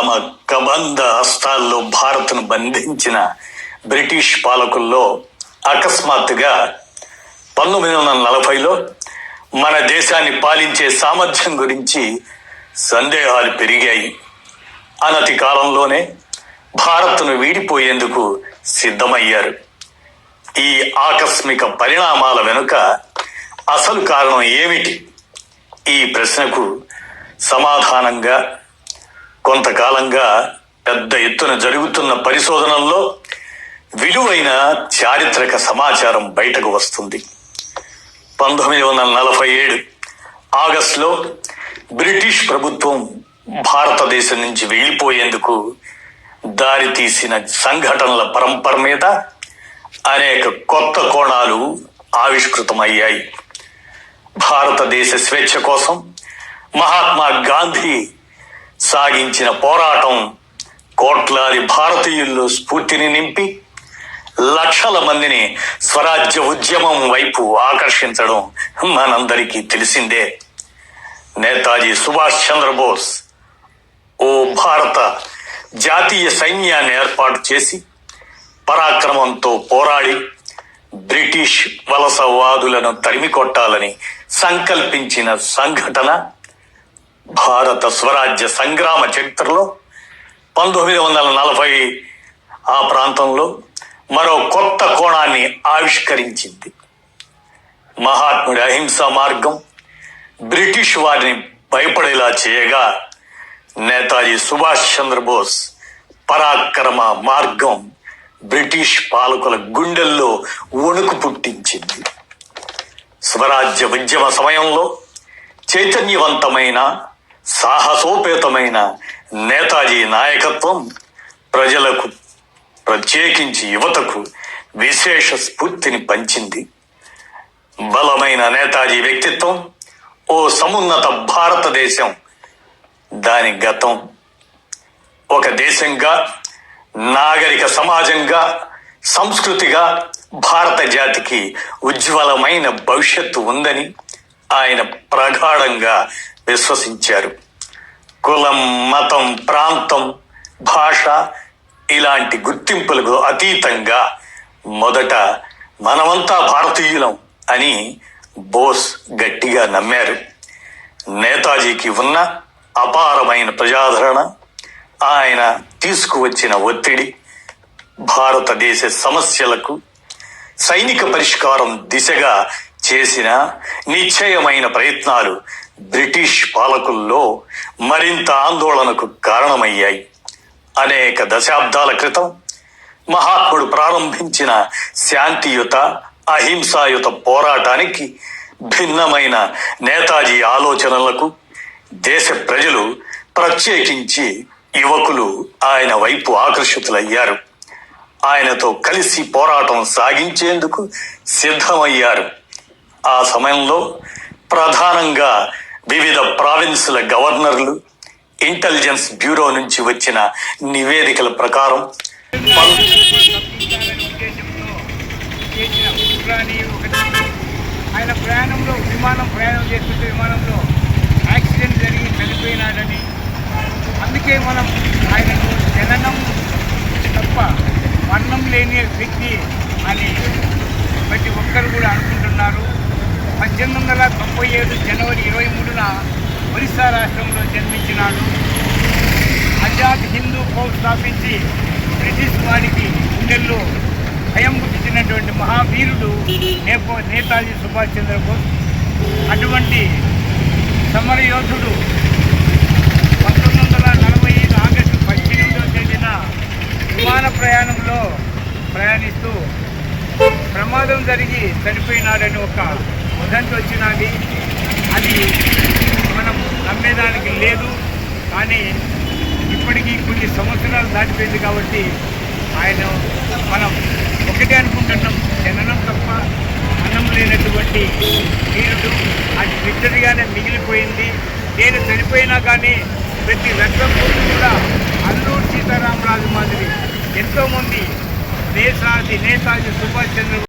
తమ కబంధ హస్తాల్లో భారత్ను బంధించిన బ్రిటిష్ పాలకుల్లో అకస్మాత్తుగా పంతొమ్మిది వందల నలభైలో మన దేశాన్ని పాలించే సామర్థ్యం గురించి సందేహాలు పెరిగాయి. అనతి కాలంలోనే భారత్ను వీడిపోయేందుకు సిద్ధమయ్యారు. ఈ ఆకస్మిక పరిణామాల వెనుక అసలు కారణం ఏమిటి? ఈ ప్రశ్నకు సమాధానంగా కొంతకాలంగా పెద్ద ఎత్తున జరుగుతున్న పరిశోధనల్లో విలువైన చారిత్రక సమాచారం బయటకు వస్తుంది. పంతొమ్మిది వందల నలభై ఏడు ఆగస్టులో బ్రిటిష్ ప్రభుత్వం భారతదేశం నుంచి వెళ్ళిపోయేందుకు దారితీసిన సంఘటనల పరంపర మీద అనేక కొత్త కోణాలు ఆవిష్కృతమయ్యాయి. భారతదేశ స్వేచ్ఛ కోసం మహాత్మా గాంధీ సాగించిన పోరాటం కోట్లాది భారతీయుల్లో స్ఫూర్తిని నింపి లక్షల మందిని స్వరాజ్య ఉద్యమం వైపు ఆకర్షించడం మనందరికీ తెలిసిందే. నేతాజీ సుభాష్ చంద్రబోస్ ఓ భారత జాతీయ సైన్యాన్ని ఏర్పాటు చేసి పరాక్రమంతో పోరాడి బ్రిటిష్ వలసవాదులను తరిమికొట్టాలని సంకల్పించిన సంఘటన భారత స్వరాజ్య సంగ్రామ చరిత్రలో పంతొమ్మిది వందల నలభై ఆ ప్రాంతంలో మరో కొత్త కోణాన్ని ఆవిష్కరించింది. మహాత్ముడి అహింసా మార్గం బ్రిటిష్ వారిని భయపడేలా చేయగా నేతాజీ సుభాష్ చంద్రబోస్ పరాక్రమ మార్గం బ్రిటిష్ పాలకుల గుండెల్లో వణుకు పుట్టించింది. స్వరాజ్య ఉద్యమ సమయంలో చైతన్యవంతమైన సాహసోపేతమైన నేతాజీ నాయకత్వం ప్రజలకు ప్రత్యేకించి యువతకు విశేష స్ఫూర్తిని పంచింది. బలమైన నేతాజీ వ్యక్తిత్వం ఓ సమున్నత భారతదేశం దాని గతం. ఒక దేశంగా నాగరిక సమాజంగా సంస్కృతిగా భారత జాతికి ఉజ్వలమైన భవిష్యత్తు ఉందని ఆయన ప్రగాఢంగా విశ్వసించారు. కులం మతం ప్రాంతం భాష ఇలాంటి గుర్తింపులకు అతీతంగా మొదట మనమంతా భారతీయులం అని బోస్ గట్టిగా నమ్మారు. నేతాజీకి ఉన్న అపారమైన ప్రజాదరణ ఆయన తీసుకువచ్చిన ఒత్తిడి భారతదేశ సమస్యలకు సైనిక పరిష్కారం దిశగా చేసిన నిశ్చయమైన ప్రయత్నాలు బ్రిటిష్ పాలకుల్లో మరింత ఆందోళనకు కారణమయ్యాయి. అనేక దశాబ్దాల క్రితం మహాత్ముడు ప్రారంభించిన శాంతియుత అహింసాయుత పోరాటానికి భిన్నమైన నేతాజీ ఆలోచనలకు దేశ ప్రజలు ప్రత్యేకించి యువకులు ఆయన వైపు ఆకర్షితులయ్యారు. ఆయనతో కలిసి పోరాటం సాగించేందుకు సిద్ధమయ్యారు. ఆ సమయంలో ప్రధానంగా వివిధ ప్రావిన్సుల గవర్నర్లు ఇంటెలిజెన్స్ బ్యూరో నుంచి వచ్చిన నివేదికల ప్రకారం చేసిన ఆయన ప్రయాణంలో విమానం ప్రయాణం చేస్తుంటే విమానంలో యాక్సిడెంట్ జరిగి చనిపోయినాడని. అందుకే మనం ఆయనకు జననం తప్ప మరణం లేని వ్యక్తి అని ప్రతి ఒక్కరు కూడా అనుకుంటున్నారు. పద్దెనిమిది వందల తొంభై ఏడు జనవరి ఇరవై మూడున ఒరిస్సా రాష్ట్రంలో జన్మించినాడు. ఆజాద్ హిందూ ఫౌజ్ స్థాపించి బ్రిటిష్ వారికి గుండెల్లో భయం పుట్టించినటువంటి మహావీరుడు నేపో నేతాజీ సుభాష్ చంద్రబోస్. అటువంటి సమరయోధుడు పంతొమ్మిది వందల నలభై ఐదు ఆగస్టు పద్దెనిమిదవ తేదీన విమాన ప్రయాణంలో ప్రయాణిస్తూ ప్రమాదం జరిగి చనిపోయినాడని ఒక వదంతి వచ్చినది అది మనం నమ్మేదానికి లేదు. కానీ ఇప్పటికీ కొన్ని సంవత్సరాలు దాటిపోయింది కాబట్టి ఆయన మనం ఒకటే అనుకుంటున్నాం. జననం తప్ప అన్నం లేనటువంటి వీరుడు అది బిడ్డదిగానే మిగిలిపోయింది. నేను చనిపోయినా కానీ ప్రతి రక్తం కూడా అల్లూరు సీతారామరాజు మాదిరి ఎంతోమంది నేతాజీ నేతాజీ సుభాష్ చంద్ర